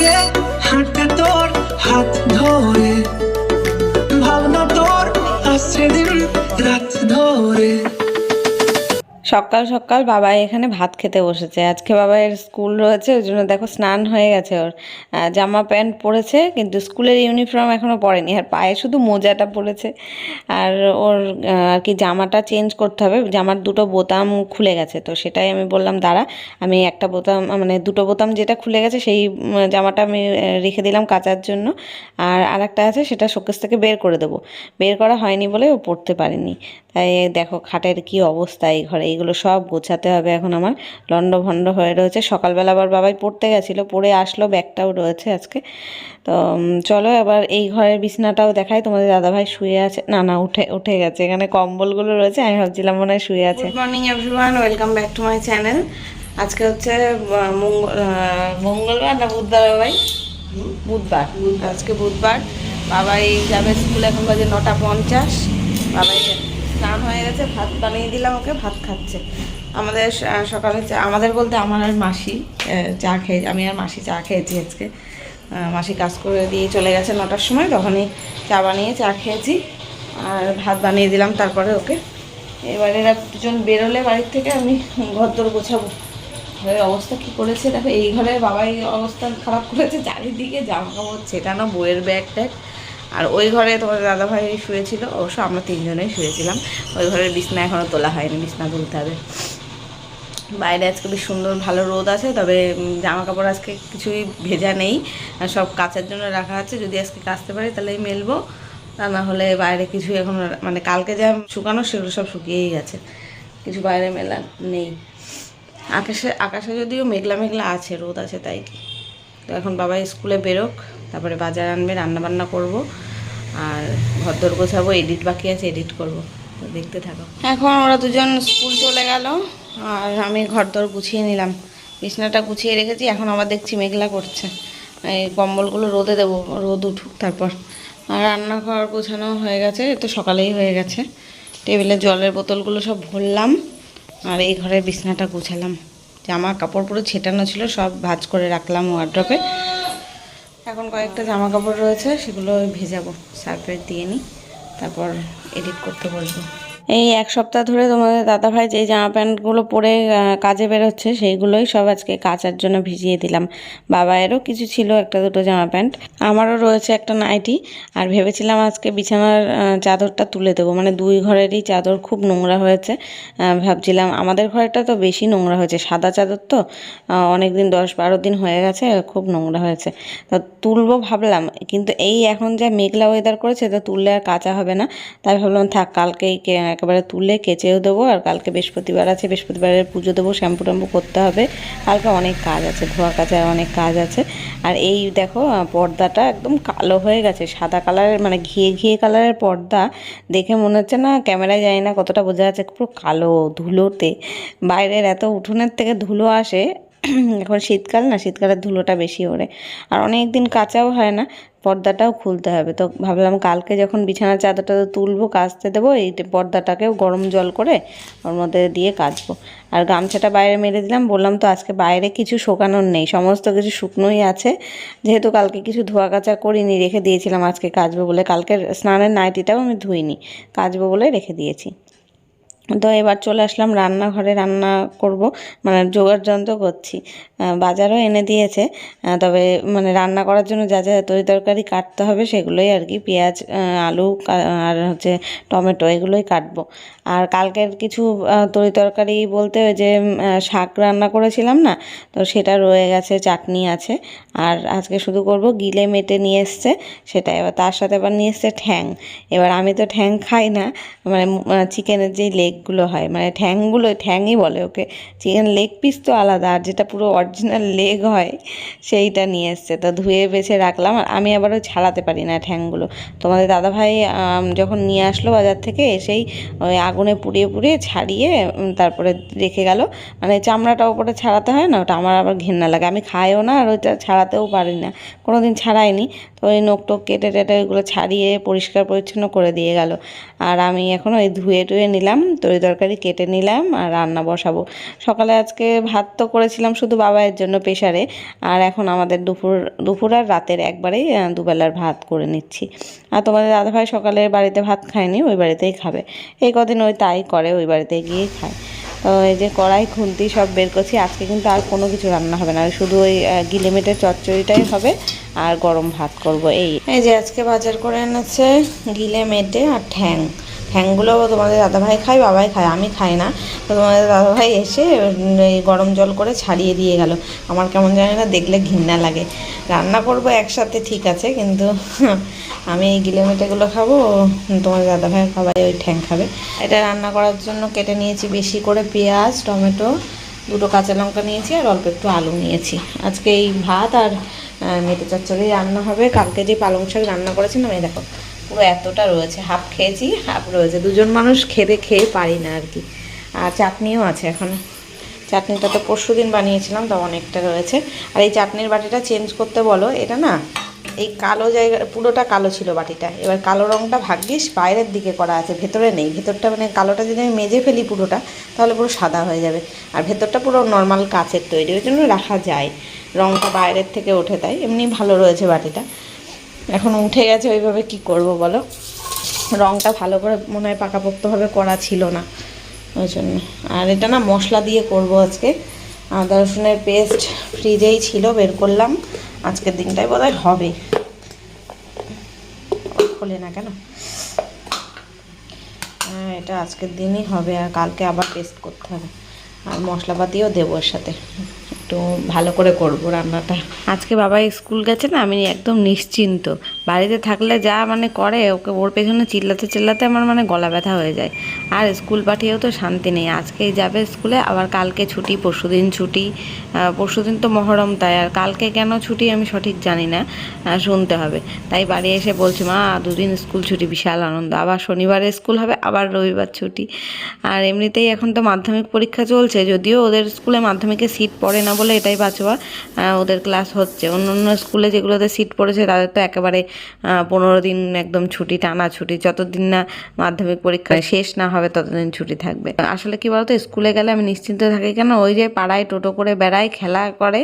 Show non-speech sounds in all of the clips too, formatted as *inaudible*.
লাগে হাঁটতে তোর হাত ধরে। ভাবনা তোর আসছে দিন সকাল সকাল বাবা এখানে ভাত খেতে বসেছে। আজকে বাবার স্কুল রয়েছে, ওই জন্য দেখো স্নান হয়ে গেছে ওর। জামা প্যান্ট পরেছে, কিন্তু স্কুলের ইউনিফর্ম এখনও পরেনি। আর পায়ে শুধু মোজাটা পরেছে। আর ওর আর কি জামাটা চেঞ্জ করতে হবে। জামার দুটো বোতাম খুলে গেছে, তো সেটাই আমি বললাম, দাঁড়া, আমি একটা বোতাম মানে দুটো বোতাম যেটা খুলে গেছে, সেই জামাটা আমি রেখে দিলাম কাচার জন্য। আর আরেকটা আছে, সেটা শোকেস থেকে বের করে দেবো। বের করা হয়নি বলে ও পড়তে পারেনি। তাই দেখো, খাটের কি অবস্থা এই ঘরে এইগুলো সব গোছাতে হবে এখন আমার লন্ড ভন্ড হয়ে রয়েছে। সকালবেলা আবার বাবাই পড়তে গেছিল পড়ে আসলো ব্যাগটাও রয়েছে আজকে। তো চলো এবার এই ঘরের বিছনাটাও দেখাই তোমাদের দাদাভাই শুয়ে আছে। না না উঠে উঠে গেছে এখানে কম্বলগুলো রয়েছে আমি ভাবছিলাম মনে হয় শুয়ে আছে। Good morning everyone welcome back to my channel আজকে হচ্ছে মঙ্গল মঙ্গলবার না বুধবার ভাই বুধবার আজকে বুধবার। বাবাই যাবে স্কুলে এখন বাজে নটা পঞ্চাশ। বাবাই স্নান হয়ে গেছে, ভাত বানিয়ে দিলাম ওকে, ভাত খাচ্ছে। আমাদের সকালে আমাদের বলতে আমার আর মাসি চা খেয়ে, আমি আর মাসি চা খেয়েছি আজকে। মাসি কাজ করে দিয়ে চলে গেছে নটার সময়, তখনই চা বানিয়ে চা খেয়েছি, আর ভাত বানিয়ে দিলাম তারপরে ওকে। এবার এরা দুজন বেরোলে বাড়ির থেকে, আমি ঘর দর গোছাবো। ঘরের অবস্থা কী করেছে? দেখো, এই ঘরে বাবাই অবস্থা খারাপ করেছে, চারিদিকে জামা কাপড় ছেটানো, বইয়ের ব্যাগ ট্যাগ। আর ওই ঘরে তোমার দাদাভাই শুয়েছিল, অবশ্য আমরা তিনজনেই শুয়েছিলাম। ওই ঘরের বিছনা এখনও তোলা হয়নি, বিছনা তুলতে হবে। বাইরে আজকে বেশ সুন্দর ভালো রোদ আছে, তবে জামা কাপড় আজকে কিছুই ভেজা নেই। সব কাচার জন্য রাখা আছে, যদি আজকে কাচতে পারি তাহলেই মেলবো। তা না হলে বাইরে কিছু এখন মানে কালকে যা শুকানো সেগুলো সব শুকিয়েই গেছে। কিছু বাইরে মেলা নেই। আকাশে আকাশে যদিও মেঘলা মেঘলা আছে, রোদ আছে তাই কি? তো এখন বাবা স্কুলে বেরোক, তারপরে বাজার আনবে, রান্নাবান্না করব, আর ঘরদোর গোছাবো এডিট বাকি আছে এডিট করব। দেখতে থাকো। এখন ওরা দুজন স্কুল চলে গেল, আর আমি ঘরদোর গুছিয়ে নিলাম। বিছনাটা গুছিয়ে রেখেছি, এখন আবার দেখছি মেঘলা করছে। এই কম্বলগুলো রোদে দেবো, রোদ উঠুক তারপর। আর রান্নাঘর গোছানো হয়ে গেছে তো সকালেই হয়ে গেছে। টেবিলে জলের বোতলগুলো সব ভরলাম, আর এই ঘরের বিছনাটা গুছালাম। জামা কাপড় পুরো ছেটানো ছিল, সব ভাজ করে রাখলাম ওয়ার্ড্রপে এখন কয়েকটা জামা কাপড় রয়েছে, সেগুলো ভেজাবো সার্ফে দিয়ে নিই, তারপর এডিট করতে বলব এই এক সপ্তাহ ধরে তোমাদের দাদাভাই যে জামা প্যান্টগুলো পরে কাজে বেরোচ্ছে, সেইগুলোই সব আজকে কাচার জন্য ভিজিয়ে দিলাম। বাবায়েরও কিছু ছিল একটা দুটো জামা প্যান্ট, আমারও রয়েছে একটা নাইটি, আর ভেবেছিলাম আজকে বিছানার চাদরটা তুলে দেবো। মানে দুই ঘরেরই চাদর খুব নোংরা হয়েছে ভাবছিলাম আমাদের ঘরেটা তো বেশি নোংরা হয়েছে, সাদা চাদর তো অনেক দিন দশ বারো দিন হয়ে গেছে, খুব নোংরা হয়েছে। তো তুলবো ভাবলাম, কিন্তু এই এখন যা মেঘলা ওয়েদার করেছে, তো তুললে আর কাঁচা হবে না, তাই ভাবলাম থাক, কালকেই একেবারে তুলে কেচেও দেবো, আর কালকে বৃহস্পতিবার আছে, বৃহস্পতিবারের পুজো দেবো, শ্যাম্পু ট্যাম্পু করতে হবে। কালকে অনেক কাজ আছে, ধোয়া কাচার অনেক কাজ আছে। আর এই দেখো পর্দাটা একদম কালো হয়ে গেছে, সাদা কালারের মানে ঘিয়ে ঘিয়ে কালারের পর্দা। দেখে মনে হচ্ছে না ক্যামেরায় যায় না কতটা বোঝা যাচ্ছে, পুরো কালো ধুলোতে। বাইরের এত উঠোনের থেকে ধুলো আসে এখন শীতকাল না, শীতকালের ধুলোটা বেশি ওড়ে। আর অনেক দিন কাঁচাও হয় না, পর্দাটাও খুলতে হবে। তো ভাবলাম কালকে যখন বিছানার চাদরটা তুলবো, কাচতে দেবো, এই পর্দাটাকেও গরম জল করে ওর মধ্যে দিয়ে কাচবো। আর গামছাটা বাইরে মেরে দিলাম, বললাম তো আজকে বাইরে কিছু শোকানোর নেই, সমস্ত কিছু শুকনোই আছে। যেহেতু কালকে কিছু ধোয়া কাচা করিনি, রেখে দিয়েছিলাম আজকে কাচবো বলে। কালকের স্নানের নাইটিটাও আমি ধুইনি, কাচবো বলে রেখে দিয়েছি। তো এবার চলে আসলাম রান্নাঘরে রান্না করব মানে জোগাড় যন্ত্র করছি বাজারও এনে দিয়েছে। তবে মানে রান্না করার জন্য যা যা তরি তরকারি কাটতে হবে সেগুলোই আর কি, পেঁয়াজ আলু আর হচ্ছে টমেটো এগুলোই কাটবো। আর কালকের কিছু তরি তরকারি বলতে ওই যে শাক রান্না করেছিলাম না, তো সেটা রয়ে গেছে, চাটনি আছে। আর আজকে শুধু করব গিলে মেটে নিয়ে এসছে, সেটা এবার তার সাথে আবার নিয়ে এসছে ঠ্যাং। এবার আমি তো ঠ্যাং খাই না মানে চিকেনের যে লেগগুলো হয় মানে ঠ্যাংগুলো, ঠ্যাংই বলে ওকে। চিকেন লেগ পিস তো আলাদা, আর যেটা পুরো অরিজিনাল লেগ হয়, সেইটা নিয়ে এসছে। তো ধুয়ে বেছে রাখলাম, আর আমি আবারও ছাড়াতে পারি না ঠ্যাংগুলো। তোমাদের দাদাভাই যখন নিয়ে আসলো বাজার থেকে, এসেই ওই আগুনে পুড়িয়ে পুড়িয়ে ছাড়িয়ে তারপরে রেখে গেল। মানে চামড়াটা ওপরে ছাড়াতে হয় না, ওটা আমার আবার ঘেন্না লাগে। আমি খাইও না, আর ওইটা ছাড়াতেও পারি না। কোনো দিন ছাড়াইনি। ওই নোখ টোক কেটে টেটে ওইগুলো ছাড়িয়ে পরিষ্কার পরিচ্ছন্ন করে দিয়ে গেল। আর আমি এখন ওই ধুয়ে টুয়ে নিলাম, তরি তরকারি কেটে নিলাম আর রান্না বসাবো। সকালে আজকে ভাত তো করেছিলাম শুধু বাবাইয়ের জন্য প্রেশারে আর এখন আমাদের দুপুর দুপুর আর রাতের একবারেই দুবেলার ভাত করে নিচ্ছি। আর তোমাদের দাদাভাই সকালে বাড়িতে ভাত খায়নি, ওই বাড়িতেই খাবে। এই কদিন ওই তাই করে, ওই বাড়িতে গিয়েই খায়। এই যে কড়াই, খুন্তি সব বের করছি। আজকে কিন্তু আর কোনো কিছু রান্না হবে না। শুধু ওই গিলেমেটের চচ্চড়িটাই হবে আর গরম ভাত করব। এই এই যে আজকে বাজার করে এনেছে গিলে মেটে আর ঠ্যাং। ঠ্যাংগুলো তোমাদের দাদাভাই খায়, বাবাই খায়, আমি খাই না। তো তোমাদের দাদাভাই এসে এই গরম জল করে ছাড়িয়ে দিয়ে গেল। আমার কেমন জানি না দেখলে ঘৃণা লাগে। রান্না করব একসাথে, ঠিক আছে, কিন্তু *laughs* আমি এই গিলে মেটেগুলো খাব তোমার দাদাভাই খাবাই ওই ঠ্যাং খাবে। এটা রান্না করার জন্য কেটে নিয়েছি বেশি করে পেঁয়াজ, টমেটো, দুটো কাঁচা লঙ্কা নিয়েছি, আর অল্প একটু আলু নিয়েছি। আজকে এই ভাত আর মেটে চচ্চড়ি রান্না হবে। কালকে যে পালং শাক রান্না করেছিলাম, এই দেখো। পুরো এতটা রয়েছে হাফ খেয়েছি হাফ রয়েছে। দুজন মানুষ খেতে খেয়ে পারি না আর কি। আর চাটনিও আছে এখন। চাটনিটা তো পরশু দিন বানিয়েছিলাম তো অনেকটা রয়েছে। আর এই চাটনির বাটিটা চেঞ্জ করতে বলো, এটা না, এই কালো জায়গা, পুরোটা কালো ছিল বাটিটা। এবার কালো রঙটা ভাগ্যিস, বাইরের দিকে করা আছে, ভেতরে নেই। ভেতরটা মানে কালোটা যদি আমি মেজে ফেলি পুরোটা, তাহলে পুরো সাদা হয়ে যাবে। আর ভেতরটা পুরো নর্মাল কাচের তৈরি, ওই জন্য রাখা যায়। রঙটা বাইরের থেকে ওঠে তাই, এমনি ভালো রয়েছে বাটিটা। এখন উঠে গেছে, ওইভাবে কি করব বলো? রঙটা ভালো করে মনে হয় পাকাপোক্তভাবে করা ছিল না, ওই জন্য। আর এটা না মশলা দিয়ে করব আজকে। আদা রসুনের পেস্ট ফ্রিজেই ছিল, বের করলাম। আজকের দিনটাই বোধহয় হবে। খোলে না কেন? হ্যাঁ এটা আজকের দিনই হবে, আর কালকে আবার পেস্ট করতে হবে। আর মশলাপাতিও দেবো এর সাথে। একটু ভালো করে করব রান্নাটা। আজকে বাবা স্কুল গেছে না, আমি একদম নিশ্চিন্ত। বাড়িতে থাকলে যা মানে করে, ওকে ওর পেছনে চিল্লাতে চিল্লাতে আমার মানে গলা ব্যথা হয়ে যায়। আর স্কুল পাঠিয়েও তো শান্তি নেই, আজকেই যাবে স্কুলে, আবার কালকে ছুটি, পরশুদিন ছুটি। পরশুদিন তো মহরম তাই, আর কালকে কেন ছুটি আমি সঠিক জানি না শুনতে হবে। তাই বাড়ি এসে বলছি, মা, দুদিন স্কুল ছুটি, বিশাল আনন্দ। আবার শনিবারে স্কুল হবে, আবার রবিবার ছুটি। আর এমনিতেই এখন তো মাধ্যমিক পরীক্ষা চলছে, যদিও ওদের স্কুলে মাধ্যমিকে সিট পড়ে না বলে এটাই বাঁচোয়া ওদের ক্লাস হচ্ছে। অন্য অন্য স্কুলে যেগুলোতে সিট পড়েছে তাদের তো একেবারে পনেরো দিন একদম ছুটি টানা ছুটি। যতদিন না মাধ্যমিক পরীক্ষা শেষ না হবে ততদিন ছুটি থাকবে। আসলে কি বলতো স্কুলে গেলে আমি নিশ্চিন্ত থাকি কেন ওই যে পাড়ায় টোটো করে বেড়ায় খেলা করে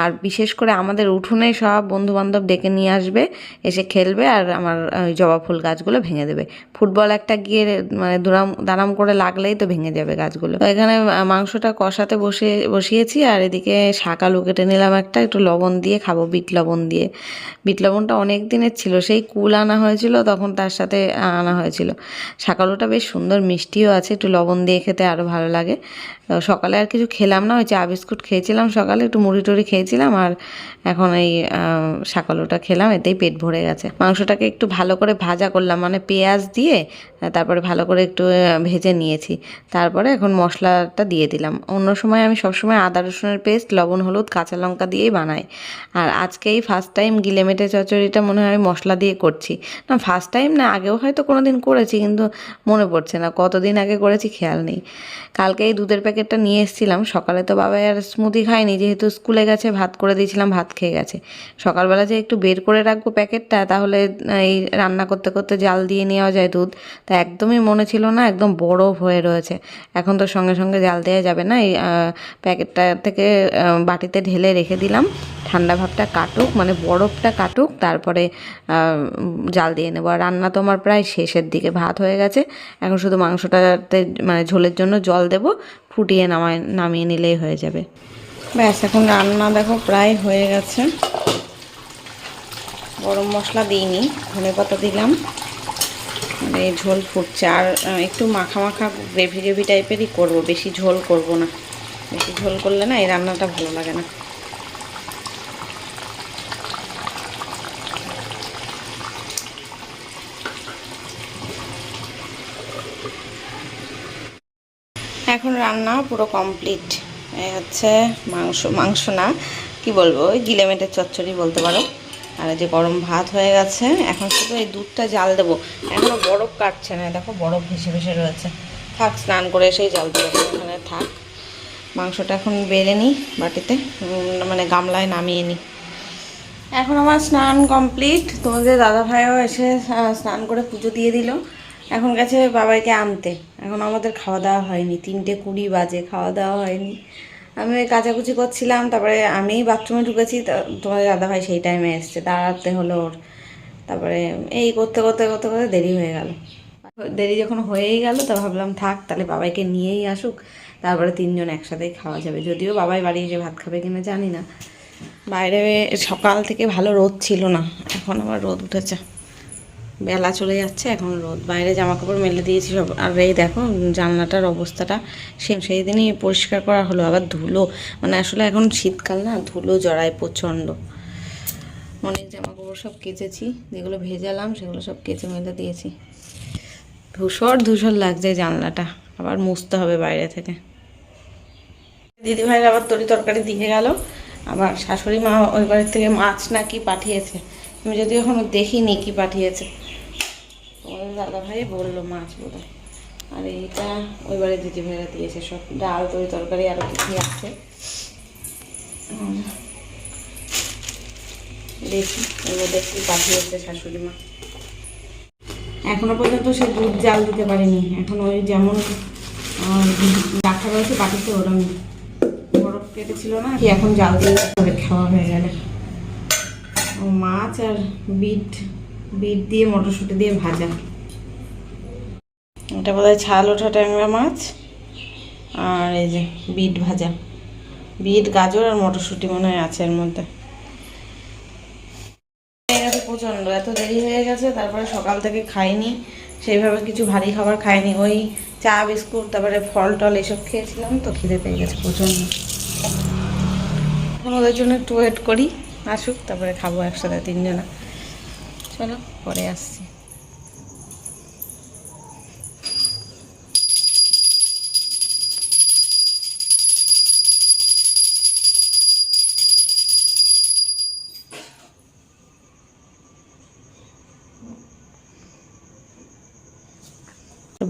আর বিশেষ করে আমাদের উঠোনে সব বন্ধু বান্ধব ডেকে নিয়ে আসবে এসে খেলবে আর আমার ওই জবা ফুল গাছগুলো ভেঙে দেবে। ফুটবল একটা গিয়ে মানে দুরাম দারাম করে লাগলেই তো ভেঙে যাবে গাছগুলো। এখানে মাংসটা কষাতে বসে বসিয়েছি আর এদিকে শাক আলু কেটে নিলাম একটা, একটু লবণ দিয়ে খাব, বিট লবণ দিয়ে। বিট লবণটা অনেক দিনের ছিল, সেই কুল আনা হয়েছিল, তখন তার সাথে আনা হয়েছিল। শাক আলুটা বেশ সুন্দর, মিষ্টিও আছে, একটু লবণ দিয়ে খেতে আরও ভালো লাগে। সকালে আর কিছু খেলাম না, ওই চা বিস্কুট খেয়েছিলাম সকালে, একটু মুড়ি টুড়ি খেয়েছিলাম, আর এখন এই শাক আলুটা খেলাম, এতেই পেট ভরে গেছে। মাংসটাকে একটু ভালো করে ভাজা করলাম মানে পেঁয়াজ দিয়ে, তারপরে ভালো করে একটু ভেজে নিয়েছি। তারপরে এখন মশলাটা দিয়ে দিলাম। অন্য সময় আমি সবসময় আদা রসুনের পেস্ট, লবণ, হলুদ, কাঁচা লঙ্কা দিয়েই বানাই আর আজকেই ফার্স্ট টাইম গিলেমেটে চচড়িটা মনে হয় আমি মশলা দিয়ে করছি। না ফার্স্ট টাইম না, আগেও হয়তো কোনো দিন করেছি, কিন্তু মনে পড়ছে না, কতদিন আগে করেছি খেয়াল নেই। কালকে এই দুধের প্যাকেটটা নিয়ে এসেছিলাম, সকালে তো বাবা আর স্মুদি খায়নি, যেহেতু স্কুলে গেছে, ভাত করে দিয়েছিলাম, ভাত খেয়ে গেছে। সকালবেলা যে একটু বের করে রাখব প্যাকেটটা, তাহলে এই রান্না করতে করতে জাল দিয়ে নেওয়া যায় দুধ। তা একদমই মনে ছিল না, একদম বরফ হয়ে রয়েছে। এখন তো সঙ্গে সঙ্গে জাল দেওয়া যাবে না, এই প্যাকেটটা থেকে বাটিতে ঢেলে রেখে দিলাম। ঠান্ডা ভাবটা কাটুক মানে বরফটা কাটুক, তারপরে জাল দিয়ে নেব। আর রান্না তো আমার প্রায় শেষের দিকে, ভাত হয়ে গেছে। এখন শুধু মাংসটাতে মানে ঝোলের জন্য জল দেব, ফুটিয়ে নামায়, নামিয়ে নিলেই হয়ে যাবে। ব্যাস, এখন রান্না দেখো প্রায় হয়ে গেছে। গরম মশলা দিইনি, ধনে পাতা দিলাম। মানে ঝোল ফুটছে। আর একটু মাখা মাখা গ্রেভি গ্রেভি টাইপেরই করব, বেশি ঝোল করব না। বেশি ঝোল করলে না এই রান্নাটা ভালো লাগে না। এখন রান্না পুরো কমপ্লিট। হচ্ছে মাংস মাংস না, কি বলব, ওই গিলেমেটের চচ্চড়ি বলতে পারো। আর যে গরম ভাত হয়ে গেছে, এখন শুধু এই দুধটা জাল দেবো। এখনও বরফ কাটছে না, দেখো বরফ ভেসে ভেসে রয়েছে। থাক, স্নান করে এসেই জাল দেবো। এখানে থাক। মাংসটা এখন বেড়ে নিই বাটিতে মানে গামলায় নামিয়ে নিই এখন আমার স্নান কমপ্লিট। তোমাদের দাদা ভাইও এসে স্নান করে পুজো দিয়ে দিল। এখন গেছে বাবাইকে আনতে। এখন আমাদের খাওয়া দাওয়া হয়নি। তিনটে কুড়ি বাজে, খাওয়া দাওয়া হয়নি। আমি ওই কাচাকুচি করছিলাম, তারপরে আমি বাথরুমে ঢুকেছি তোমাদের দাদা ভাই সেই টাইমে এসছে, দাঁড়াতে হলো ওর। তারপরে এই করতে করতে করতে করতে দেরি হয়ে গেল। দেরি যখন হয়েই গেল, তা ভাবলাম থাক, তাহলে বাবাইকে নিয়েই আসুক। তারপরে তিনজন একসাথেই খাওয়া যাবে। যদিও বাবাই বাড়ি এসে ভাত খাবে কিনা জানি না। বাইরে সকাল থেকে ভালো রোদ ছিল না, এখন আবার রোদ উঠেছে। বেলা চলে যাচ্ছে, এখন রোদ। বাইরে জামা কাপড় মেলে দিয়েছি সব। আর এই দেখো, জানলাটার অবস্থাটা সে সেই দিনই পরিষ্কার করা হলো। আবার ধুলো মানে আসলে এখন শীতকাল না, ধুলো জড়ায় প্রচণ্ড। অনেক জামা কাপড় সব কেচেছি, যেগুলো ভেজালাম সেগুলো সব কেচে মেলে দিয়েছি। ধূসর ধূসর লাগছে জানলাটা। আবার মুছতে হবে বাইরে থেকে। দিদি ভাইয়ের আবার তরি তরকারি দিয়ে গেল। আবার শাশুড়ি মা ওই বাড়ির থেকে মাছ না কি পাঠিয়েছে। আমি যদি এখনও দেখিনি কি পাঠিয়েছে। তোমাদের দাদা ভাই বলল মাছ বোধ আর এইটা ওই বাড়ির দিদি ভাইরা দিয়েছে। সব ডাল, তরি তরকারি আরও কিছু আছে। দেখি মধ্যে কি পাঠিয়েছে শাশুড়ি মা। এখনও পর্যন্ত সে দুধ জাল দিতে পারিনি। এখন ওই যেমন রাখা রয়েছে, বাটিতে ওরম না। কি এখন জাল দিয়ে করে খাওয়া হয়ে গেল। মাছ আর বিট বিট দিয়ে মটরশুঁটি দিয়ে ভাজা। এটা বোধহয় ছাল ওঠা ট্যাংরা মাছ আর এই যে বিট ভাজা। বিট গাজর আর মটরশুঁটি মনে হয় আছে এর মধ্যে। হয়ে প্রচণ্ড এত দেরি হয়ে গেছে তারপরে সকাল থেকে খাইনি। সেইভাবে কিছু ভারী খাবার খাইনি। ওই চা বিস্কুট তারপরে ফল টল এসব খেয়েছিলাম তো খিদে পেয়ে গেছে প্রচণ্ড। এখন ওদের জন্য একটু ওয়েট করি। আসুক তারপরে খাব একসাথে তিনজনা। চলো পরে আসছি।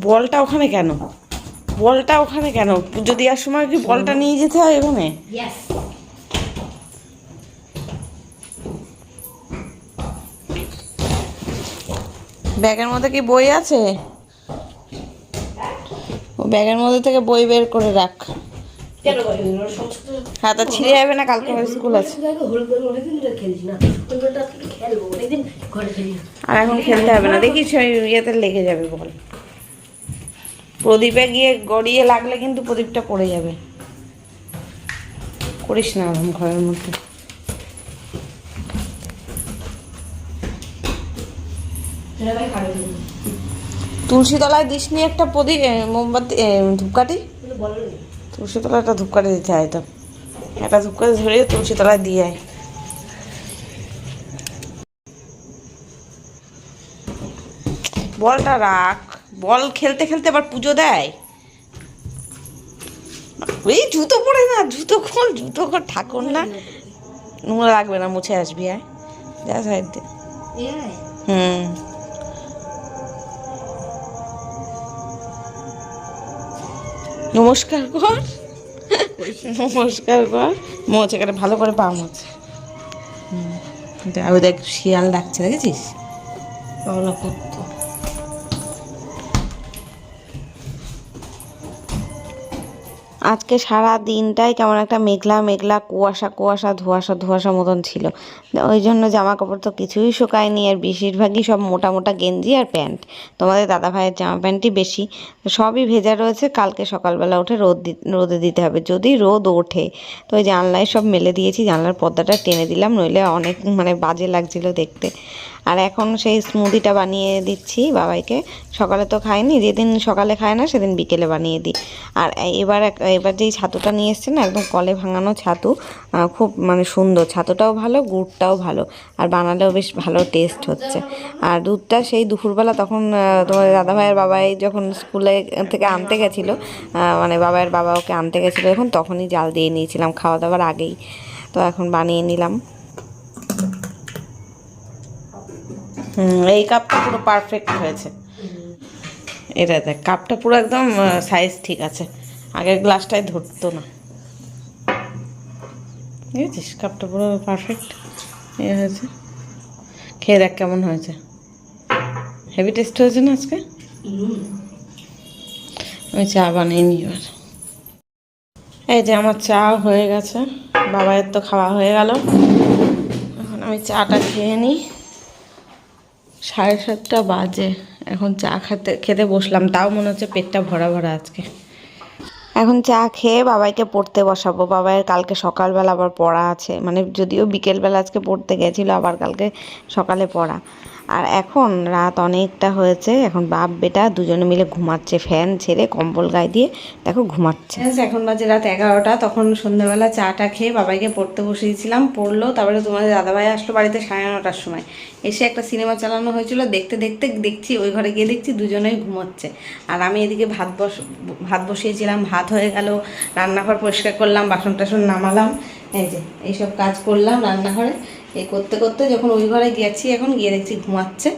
বলটা ওখানে কেন? বলটা ওখানে কেন? পুজো দেওয়ার সময় কি বলটা নিয়ে যেতে হয় ওখানে? ব্যাগের মধ্যে কি বই আছে ও ব্যাগের মধ্যে থেকে বই বের করে রাখ কেন করি ওরা সমস্ত হ্যাঁ তা ছিঁড়ে যাবে না কালকে স্কুল আছে। আর এখন খেলতে হবে না দেখিস ওই ইয়েতে লেগে যাবে বল প্রদীপে গিয়ে গড়িয়ে লাগলে কিন্তু প্রদীপটা পড়ে যাবে করিস না ঘরের মধ্যে সেটা ভাই খাবে কিন্তু। তুলসী তলায় দিস নি একটা প্রদীপ মোমবাতি ধূপকাঠি? কিন্তু বলো না। তুলসী তলায় একটা ধূপকাঠি দিতে হয় তো। একটা ধূপকাঠি ধরিয়ে তুলসী তলায় দিয়ে আয়। বলটা রাখ। বল খেলতে খেলতে আবার পুজো দেয়। এই জুতো পরে না জুতো খোল জুতো খোল ঠাকুর না। নোংরা লাগবে না মুছে আসবি আয়। যা সাইড। হুম। নমস্কার কর নমস্কার কর মোচ এখানে ভালো করে পা মোচ ওই দেখ শিয়াল ডাকছে, দেখেছিস? করতো। আজকে সারা দিনটাই কেমন একটা মেঘলা মেঘলা, কুয়াশা কুয়াশা, ধোয়াশা ধোয়াশা মতন ছিল। ওই জন্য জামা কাপড় তো কিছুই শুকায়নি, আর বেশিরভাগই সব মোটা মোটা গেঞ্জি আর প্যান্ট। তোমাদের দাদা ভাইয়ের জামা প্যান্টই বেশি। সবই ভেজা রয়েছে, কালকে সকালবেলা উঠে রোদ রোদে দিতে হবে। যদি রোদ ওঠে, তো ওই জানলায় সব মেলে দিয়েছি, জানলার পর্দাটা টেনে দিলাম, নইলে অনেক মানে বাজে লাগছিল দেখতে। আর এখন সেই স্মুদিটা বানিয়ে দিচ্ছি বাবাইকে। সকালে তো খায়নি যেদিন সকালে খায় না, সেদিন বিকেলে বানিয়ে দিই। আর এবার এক- এবার যেই ছাতুটা নিয়ে এসছে না, একদম কলে ভাঙানো ছাতু খুব মানে সুন্দর। ছাতুটাও ভালো, গুড়টাও ভালো, আর বানালেও বেশ ভালো টেস্ট হচ্ছে। আর দুধটা সেই দুপুরবেলা তখন তোমার দাদাভাইয়ের বাবাই যখন স্কুলে থেকে আনতে গেছিল মানে বাবাইয়ের বাবা ওকে আনতে গেছিল এখন তখনই জাল দিয়ে নিয়েছিলাম, খাওয়া দাওয়ার আগেই। তো এখন বানিয়ে নিলাম। এই কাপটা পুরো পারফেক্ট হয়েছে। এটা দেখ কাপটা পুরো একদম সাইজ ঠিক আছে। আগের গ্লাসটাই ধরতো না। বুঝেছিস? কাপটা পুরো পারফেক্ট ইয়ে হয়েছে। খেয়ে দেখ কেমন হয়েছে। হেভি টেস্ট হয়েছে না আজকে? আমি চা বানিয়ে নিই এবার। এই যে আমার চা হয়ে গেছে। বাবায়ের তো খাওয়া হয়ে গেল। এখন আমি চাটা খেয়ে নিই। সাড়ে সাতটা বাজে। এখন চা খেতে খেতে বসলাম। তাও মনে হচ্ছে পেটটা ভরা ভরা আজকে। এখন চা খেয়ে বাবাইকে পড়তে বসাবো। বাবাইয়ের কালকে সকালবেলা আবার পড়া আছে। মানে যদিও বিকেলবেলা আজকে পড়তে গেছিল, আবার কালকে সকালে পড়া। আর এখন রাত অনেকটা হয়েছে, এখন বাপ বেটা দুজনে মিলে ঘুমাচ্ছে, ফ্যান ছেড়ে কম্বল গায়ে দিয়ে দেখো ঘুমাচ্ছে। এখন বাজে রাত এগারোটা, তখন সন্ধ্যাবেলা চাটা খেয়ে বাবাইকে পড়তে বসিয়েছিলাম, পড়ল, তারপরে তোমাদের দাদাভাই আসলো বাড়িতে সাড়ে নটার সময়। এসে একটা সিনেমা চালানো হয়েছিল, দেখতে দেখতে দেখছি ওই ঘরে গিয়ে দেখছি দুজনেই ঘুমোচ্ছে। আর আমি এদিকে ভাত বস, ভাত বসিয়েছিলাম, ভাত হয়ে গেল, রান্নাঘর পরিষ্কার করলাম, বাসন টাসন নামালাম, এই যে, এইসব কাজ করলাম রান্নাঘরে। এই করতে করতে যখন ওই ঘরে গেছি, এখন গিয়ে দেখছি ঘুমাচ্ছে।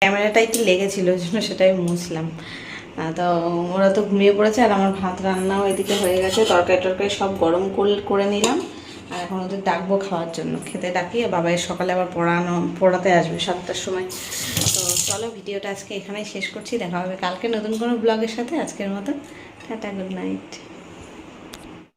ক্যামেরাটা একটু লেগেছিল ওই জন্য সেটাই মুছলাম। তো ওরা তো ঘুমিয়ে পড়েছে আর আমার ভাত রান্নাও এদিকে হয়ে গেছে। তরকারি টরকারি সব গরম করে- নিলাম। আর এখন ওদের ডাকবো খাওয়ার জন্য। খেতে ডাকি, আর বাবা সকালে আবার পড়ানো, পড়াতে আসবে সাতটার সময়। তো চলো ভিডিওটা আজকে এখানেই শেষ করছি। দেখা হবে কালকে নতুন কোনো ব্লগের সাথে। আজকের মতো, টাটা গুড নাইট